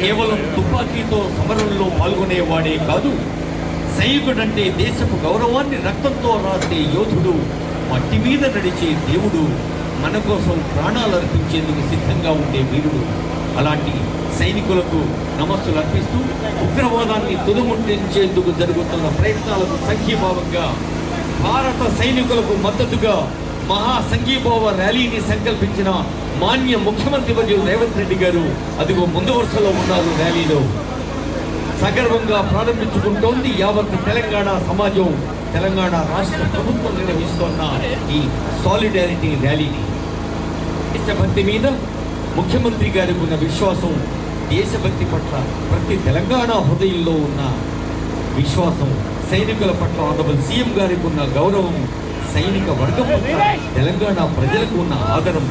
కేవలం తుపాకీతో సమరంలో పాల్గొనేవాడే కాదు సైనికుడంటే దేశపు గౌరవాన్ని రక్తంతో రాసే యోధుడు మట్టి మీద నడిచే దేవుడు మన కోసం ప్రాణాలు అర్పించేందుకు సిద్ధంగా ఉండే వీరుడు. అలాంటి సైనికులకు నమస్సులు అర్పిస్తూ ఉగ్రవాదాన్ని తుదముట్టించేందుకు జరుగుతున్న ప్రయత్నాలకు సంఘీభావంగా భారత సైనికులకు మద్దతుగా మహా సంఘీభావ ర్యాలీని సంకల్పించిన మాన్య ముఖ్యమంత్రి వర్యులు రేవంత్ రెడ్డి గారు అదిగో ముందు వరుసలో ఉన్నారు ర్యాలీలో. సగర్వంగా ప్రారంభించుకుంటోంది యావత్ తెలంగాణ సమాజం. తెలంగాణ రాష్ట్ర ప్రభుత్వం నిర్వహిస్తోన్న ఈ సాలిడారిటీ ర్యాలీని దేశభక్తి మీద ముఖ్యమంత్రి గారికి ఉన్న విశ్వాసం దేశభక్తి పట్ల ప్రతి తెలంగాణ హృదయంలో ఉన్న విశ్వాసం సైనికుల పట్ల ఆనబుల్ సీఎం గారికి ఉన్న గౌరవం సైనిక వర్గం పట్ల తెలంగాణ ప్రజలకు ఉన్న ఆదరం.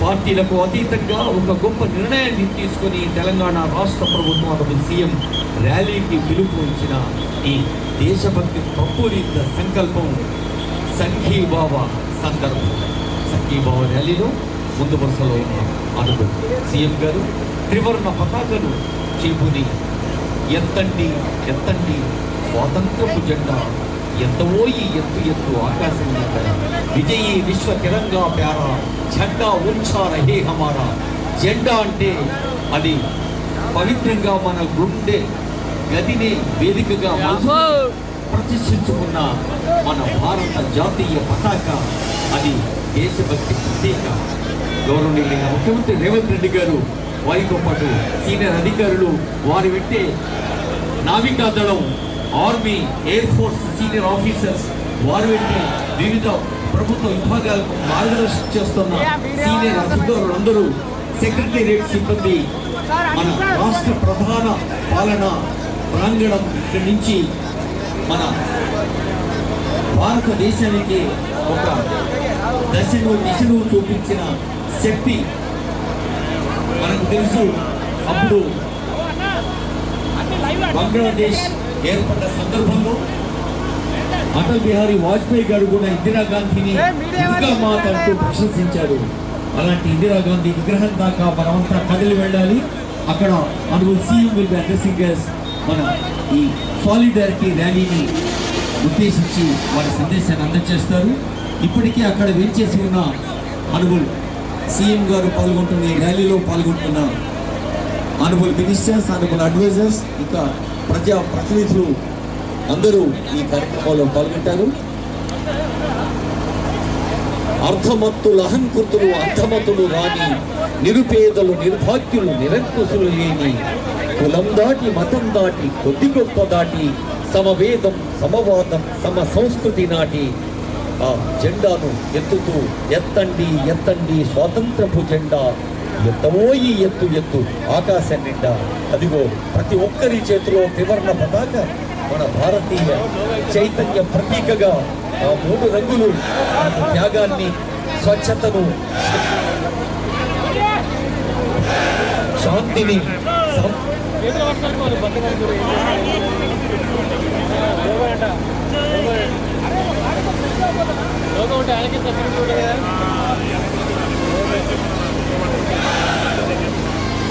పార్టీలకు అతీతంగా ఒక గొప్ప నిర్ణయాన్ని తీసుకొని తెలంగాణ రాష్ట్ర ప్రభుత్వం ఆనబుల్ సీఎం ర్యాలీకి పిలుపు ఇచ్చిన ఈ దేశభక్తి ప్రపూరిత సంకల్పం సంఘీభావ సందర్భం. సంఘీభావ ర్యాలీలో ముందు వరుసలో ఉన్న అనుభవం సీఎం గారు త్రివర్ణ పతాకను చేపుని ఎత్తండి ఎత్తండి స్వాతంత్రపు జెండా ఎంతవోయి ఎత్తు ఎత్తు ఆకాశం విజయీ విశ్వ తిరంగా ప్యారా ఝండా ఉంచా రహే హమారా. జెండా అంటే అది పవిత్రంగా మన గుండె గదిని వేదికగా ప్రతిష్ఠించుకున్న మన భారత జాతీయ పతాక అది దేశభక్తి ప్రత్యేక గౌరవనీయులైన ముఖ్యమంత్రి రేవంత్ రెడ్డి గారు వారితో పాటు సీనియర్ అధికారులు వారి వెంటే నావికా దళం army air force senior officers వారు వెళ్ళి వివిధ ప్రభుత్వ విభాగాలకు మార్గదర్శనం చేస్తున్న సీనియర్ అధికారులందరూ సెక్రటేరియట్ సిబ్బంది మన రాష్ట్ర ప్రధాన పాలన ప్రాంగణం ఇక్కడి నుంచి మన భారతదేశానికి ఒక దశను దిశను చూపించిన శక్తి మనకు తెలుసు. అప్పుడు బంగ్లాదేశ్ ఏర్పడ్డ సందర్భంలో అటల్ బిహారీ వాజ్పేయి గారు కూడా ఇందిరాగాంధీని ఇంకా మాత అంటూ ప్రశంసించారు. అలాంటి ఇందిరాగాంధీ విగ్రహం దాకా మనమంతా కదిలి వెళ్ళాలి. అక్కడ అనుభవం సీఎం విల్ బి అడ్రసింగ్ మన ఈ సాలిడారిటీ ర్యాలీని ఉద్దేశించి వారి సందేశాన్ని అందజేస్తారు. ఇప్పటికే అక్కడ వేంచేసి ఉన్న అనుభవం సీఎం గారు పాల్గొంటున్న ఈ ర్యాలీలో పాల్గొంటున్న ఆనబుల్ మినిస్టర్స్ ఆనబుల్ అడ్వైజర్స్ ఇంకా ప్రజా ప్రతినిధులు అందరూ ఈ కార్యక్రమంలో పాల్గొంటారు. అర్ధమత్తులు అహంకృతులు అర్ధమతులు రాని నిరుపేదలు నిర్భాగ్యులు నిరంకుశులు లేని కులం దాటి మతం దాటి కొద్ది గొప్ప దాటి సమవేదం సమవాదం సమ సంస్కృతి నాటి ఆ జెండాను ఎత్తుతూ ఎత్తండి ఎత్తండి స్వాతంత్రపు జెండా ఎత్తవోయి ఎత్తు ఎత్తు ఆకాశం నిండా. అదిగో ప్రతి ఒక్కరి చేతిలో త్రివర్ణ పతాక మన భారతీయ చైతన్య ప్రతీకగా ఆ మూడు రంగులు త్యాగాన్ని స్వచ్ఛతను శాంతిని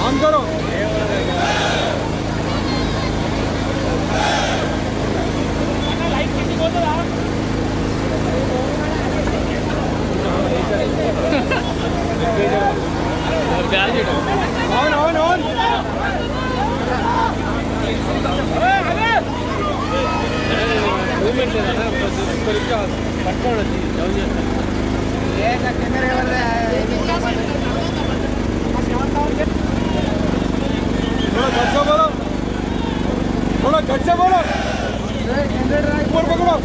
సం- ఆన్ కరో అవును అవును అవును थोड़ा गट से बोलो थोड़ा गट से बोलो ऊपर पकड़ो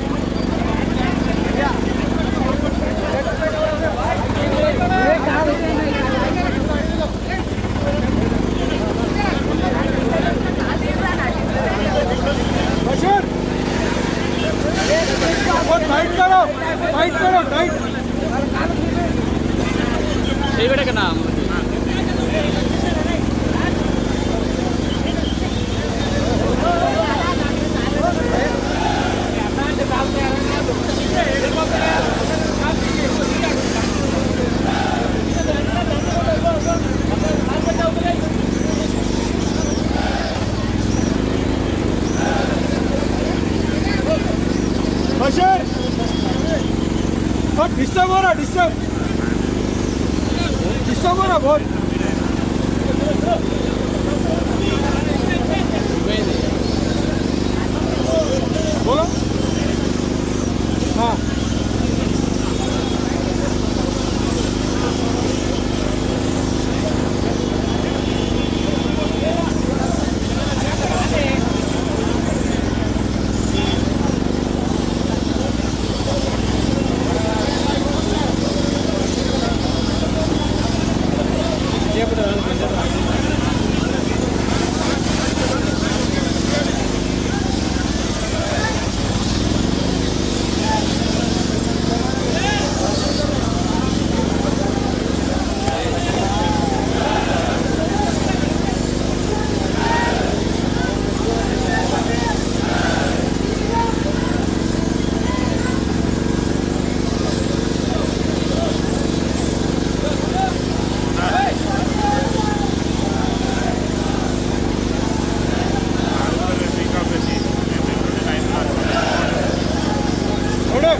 बशीर और टाइट करो टाइट करो tight agora, desceu. Desceu agora, boy. Boa. Ah. కారణం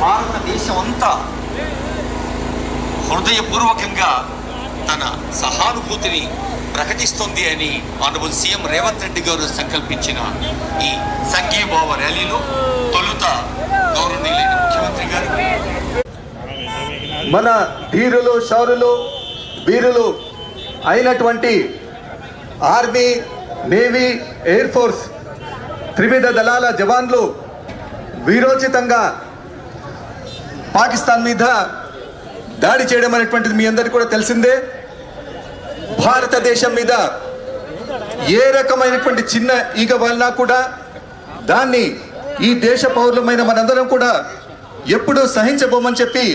భారతదేశం అంతా హృదయపూర్వకంగా తన సహానుభూతిని ప్రకటిస్తుంది అని ఆనరబుల్ సీఎం రేవంత్ రెడ్డి గారు సంకల్పించిన ఈ సంఘీభావ ర్యాలీలో తొలుత గౌరవనీయులైన ముఖ్యమంత్రి గారు. మన ధీరులు షౌరులు వీరులు అయినటువంటి ఆర్మీ నేవీ ఎయిర్ ఫోర్స్ త్రివిధ దళాల జవాన్లు వీరోచితంగా పాకిస్తాన్ మీద దాడి చేయడం అనేటువంటిది మీ అందరికీ కూడా తెలిసిందే. భారతదేశం మీద ఏ రకమైనటువంటి చిన్న ఈగ వలన కూడా దాన్ని ఈ దేశ పౌరులమైన మనందరం కూడా ఎప్పుడూ సహించబోమని చెప్పి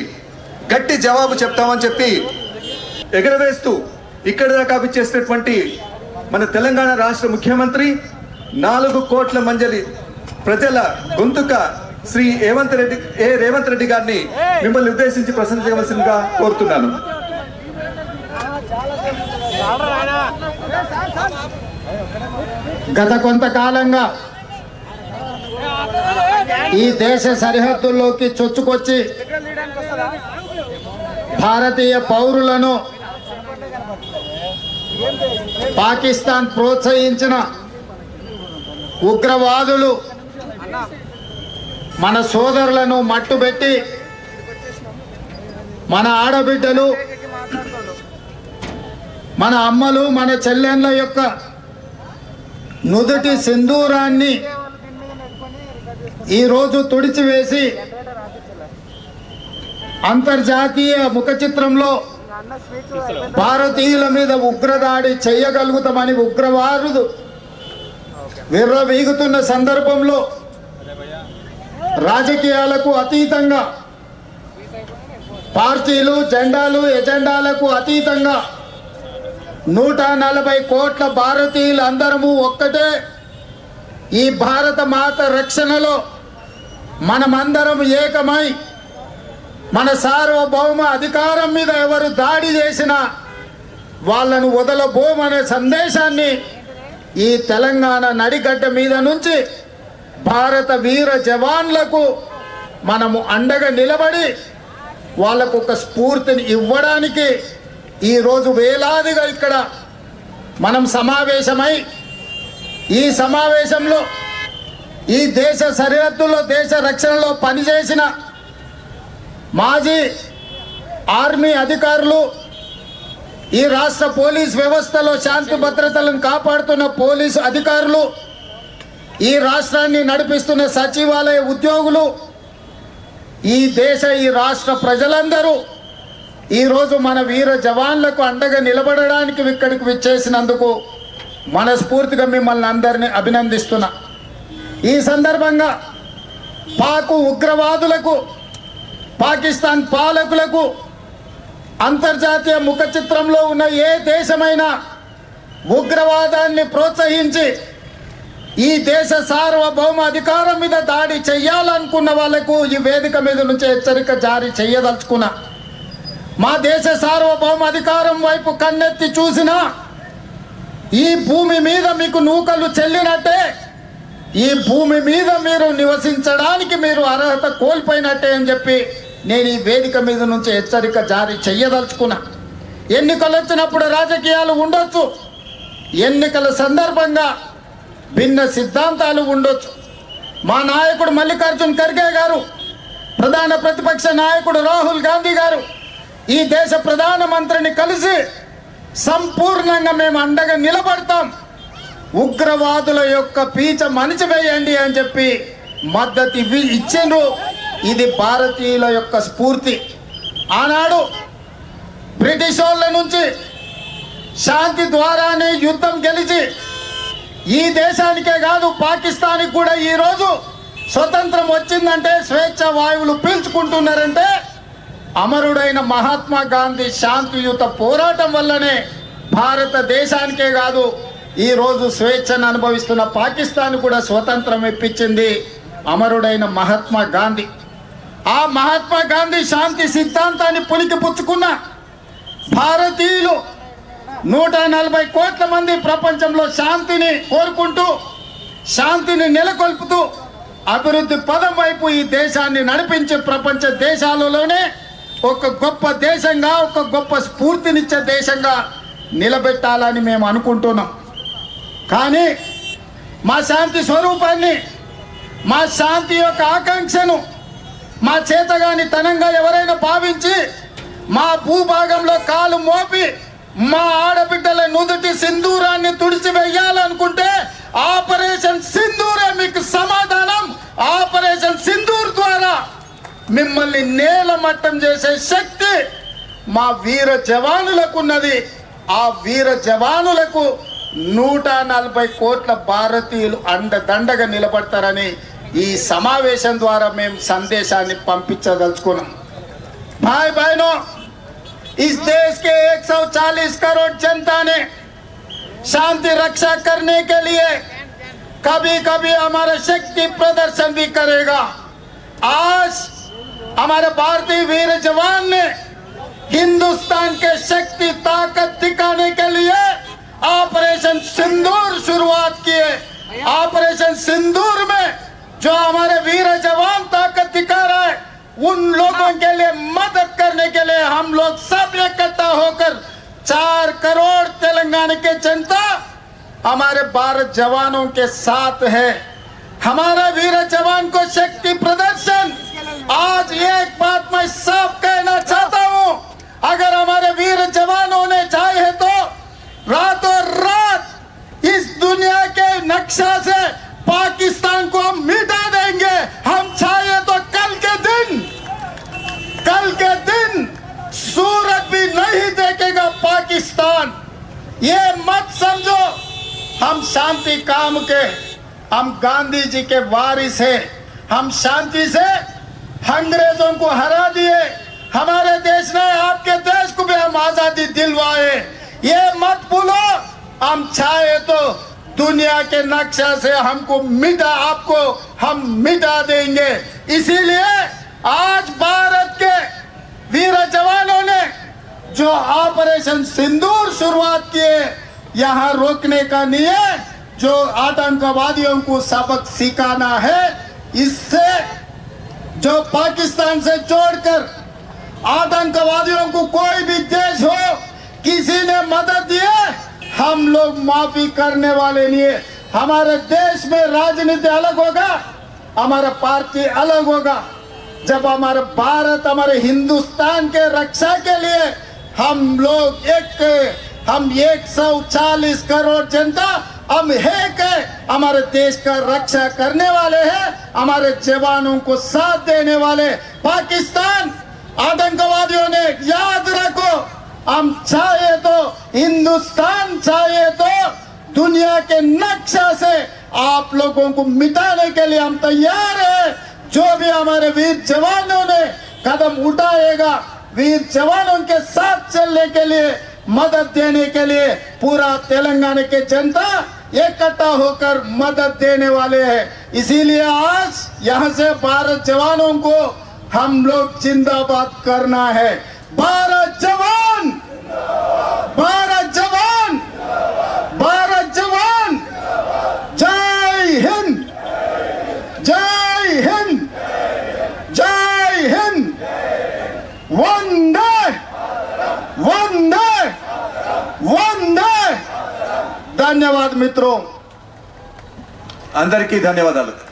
గట్టి జవాబు చెప్తామని చెప్పి ఎగరవేస్తూ ఇక్కడ దాకా చేసినటువంటి మన తెలంగాణ రాష్ట్ర ముఖ్యమంత్రి నాలుగు కోట్ల మంజలి ప్రజల గొంతుక శ్రీ రేవంత్ రెడ్డి ఏ రేవంత్ రెడ్డి గారిని మిమ్మల్ని ఉద్దేశించి ప్రశంసించవలసిందిగా కోరుతున్నాను. గత కొంతకాలంగా ఈ దేశ సరిహద్దుల్లోకి చొచ్చుకొచ్చి భారతీయ పౌరులను పాకిస్తాన్ ప్రోత్సహించిన ఉగ్రవాదులు మన సోదరులను మట్టుబెట్టి మన ఆడబిడ్డలు మన అమ్మలు మన చెల్లెళ్ళ యొక్క నుదుటి సింధూరాన్ని ఈరోజు తుడిచివేసి అంతర్జాతీయ ముఖ చిత్రంలో భారతీయుల మీద ఉగ్రదాడి చేయగలుగుతామని ఉగ్రవారుడు విర్రవీగుతున్న సందర్భంలో రాజకీయాలకు అతీతంగా పార్టీలు జెండాలు ఎజెండాలకు అతీతంగా నూట నలభై కోట్ల భారతీయులు అందరము ఒక్కటే ఈ భారత మాత రక్షణలో మనమందరం ఏకమై మన సార్వభౌమ అధికారం మీద ఎవరు దాడి చేసినా వాళ్ళను వదలబోమనే సందేశాన్ని ఈ తెలంగాణ నడిగడ్డ మీద నుంచి భారత వీర జవాన్లకు మనము అండగా నిలబడి వాళ్ళకు ఒక స్ఫూర్తిని ఇవ్వడానికి ఈరోజు వేలాదిగా ఇక్కడ మనం సమావేశమై ఈ సమావేశంలో ఈ దేశ సరిహద్దుల్లో దేశ రక్షణలో పనిచేసిన మాజీ ఆర్మీ అధికారులు ఈ రాష్ట్ర పోలీస్ వ్యవస్థలో శాంతి భద్రతలను కాపాడుతున్న పోలీసు అధికారులు ఈ రాష్ట్రాన్ని నడిపిస్తున్న సచివాలయ ఉద్యోగులు ఈ దేశ ఈ రాష్ట్ర ప్రజలందరూ ఈరోజు మన వీర జవాన్లకు అండగా నిలబడడానికి ఇక్కడికి విచ్చేసినందుకు మనస్ఫూర్తిగా మిమ్మల్ని అందరినీ అభినందిస్తున్నా. ఈ సందర్భంగా పాకు ఉగ్రవాదులకు పాకిస్తాన్ పాలకులకు అంతర్జాతీయ ముఖ చిత్రంలో ఉన్న ఏ దేశమైనా ఉగ్రవాదాన్ని ప్రోత్సహించి ఈ దేశ సార్వభౌమ అధికారం మీద దాడి చేయాలనుకున్న వాళ్ళకు ఈ వేదిక మీద నుంచి హెచ్చరిక జారీ చేయదలుచుకున్నా మా దేశ సార్వభౌమ అధికారం వైపు కన్నెత్తి చూసినా ఈ భూమి మీద మీకు నూకలు చెల్లినట్టే ఈ భూమి మీద మీరు నివసించడానికి మీరు అర్హత కోల్పోయినట్టే అని చెప్పి నేను ఈ వేదిక మీద నుంచి హెచ్చరిక జారీ చెయ్యదలుచుకున్నా. ఎన్నికలు వచ్చినప్పుడు రాజకీయాలు ఉండొచ్చు. ఎన్నికల సందర్భంగా భిన్న సిద్ధాంతాలు ఉండొచ్చు. మా నాయకుడు మల్లికార్జున్ ఖర్గే గారు ప్రధాన ప్రతిపక్ష నాయకుడు రాహుల్ గాంధీ గారు ఈ దేశ ప్రధానమంత్రిని కలిసి సంపూర్ణంగా మేము అండగా నిలబడతాం. ఉగ్రవాదుల యొక్క పీచ మణిచివేయండి అని చెప్పి మద్దతు ఇవి ఇచ్చిండ్రు. ఇది భారతీయుల యొక్క స్ఫూర్తి. ఆనాడు బ్రిటిష్ వాళ్ళ నుంచి శాంతి ద్వారానే యుద్ధం గెలిచి ఈ దేశానికే కాదు పాకిస్తాన్కి కూడా ఈరోజు స్వతంత్రం వచ్చిందంటే స్వేచ్ఛ వాయువులు పీల్చుకుంటున్నారంటే అమరుడైన మహాత్మా గాంధీ శాంతియుత పోరాటం వల్లనే భారతదేశానికే కాదు ఈరోజు స్వేచ్ఛను అనుభవిస్తున్న పాకిస్తాన్ కూడా స్వతంత్రం ఇప్పించింది అమరుడైన మహాత్మా గాంధీ. ఆ మహాత్మా గాంధీ శాంతి సిద్ధాంతాన్ని పులికి పుచ్చుకున్న భారతీయులు నూట నలభై కోట్ల మంది ప్రపంచంలో శాంతిని కోరుకుంటూ శాంతిని నెలకొల్పుతూ అభివృద్ధి పదం వైపు ఈ దేశాన్ని నడిపించే ప్రపంచ దేశాలలోనే ఒక గొప్ప దేశంగా ఒక గొప్ప స్ఫూర్తినిచ్చే దేశంగా నిలబెట్టాలని మేము అనుకుంటున్నాం. కానీ మా శాంతి స్వరూపాన్ని మా శాంతి యొక్క ఆకాంక్షను మా చేతగాని తనంగా ఎవరైనా భావించి మా భూభాగంలో కాలు మోపి మా ఆడబిడ్డల నుదుటి సింధూరాన్ని తుడిచివేయాలనుకుంటే ఆపరేషన్ సింధూరే మీకు సమాధానం. ఆపరేషన్ సింధూర్ ద్వారా మిమ్మల్ని నేలమట్టం చేసే శక్తి మా వీర జవానులకు ఉన్నది ఆ వీర జవానులకు నూట నలభై కోట్ల భారతీయులు అండదండగా నిలబడతారని ఈ సమావేశం ద్వారా మేము సందేశాన్ని పంపించదలుచుకున్నాం भाई बहनों इस देश के 140 करोड़ जनता ने शांति रक्षा करने के लिए कभी कभी हमारा शक्ति प्रदर्शन भी करेगा आज हमारे भारतीय वीर जवान ने हिंदुस्तान के शक्ति ताकत दिखाने के लिए ऑपरेशन सिंदूर शुरुआत किए ऑपरेशन सिंदूर में जो हमारे वीर जवान ताकत दिखा रहा है उन लोगों के लिए मदद करने के लिए हम लोग सब इकट्ठा होकर चार करोड़ तेलंगाना के जनता हमारे भारत जवानों के साथ है। हमारा वीर जवान को शक्ति प्रदर्शन। आज एक बात मैं साफ़ कहना चाहता हूँ अगर हमारे वीर जवानों ने चाहे तो रातों रात इस दुनिया के नक्शा से पाकिस्तान को हम मिटा देंगे हम चाहे तो कल के दिन कल के दिन सूरज भी नहीं देखेगा पाकिस्तान ये मत समझो हम शांति काम के, हम गांधी जी के वारिस हैं। हम शांति से अंग्रेज़ों को हरा दिए। हमारे देश ने आपके देश को भी हम आज़ादी दिलवाए। ये मत भूलो, हम चाहे तो दुनिया के नक्शा से हमको मिटा, आपको हम मिटा देंगे। इसीलिए आज भारत के वीर जवानों ने जो ऑपरेशन सिंदूर शुरुआत किए यहाँ रोकने का है जो आतंकवादियों को सबक सिखाना है, इससे जो पाकिस्तान से जोड़कर आतंकवादियों को कोई भी देश हो, किसी ने मदद दिए हम लोग माफ़ी करने वाले है। हमारे देश में राजनीति अलग होगा, हमारा पार्टी अलग होगा। जब हमारे भारत, हमारे हिंदुस्तान के रक्षा के लिए हम लोग एक हम 140 करोड़ जनता, हम है। के हमारे देश का रक्षा करने वाले हैं, हमारे जवानों को साथ देने वाले पाकिस्तान, आतंकवादियों ने याद रखो, हम चाहे तो हिंदुस्तान, चाहे तो दुनिया के नक्शा से आप लोगों को मिटाने के लिए हम तैयार हैं। जो भी हमारे वीर जवानों ने कदम उठाएगा, वीर जवानों के साथ चलने के लिए मदद देने के लिए पूरा तेलंगाना के जनता इकट्ठा होकर मदद देने वाले हैं। इसीलिए आज यहाँ से भारत जवानों को हम लोग जिंदाबाद करना है। भारत जवान! भारत ధన్యవాద మిత్రం. అందరికీ ధన్యవాదాలు.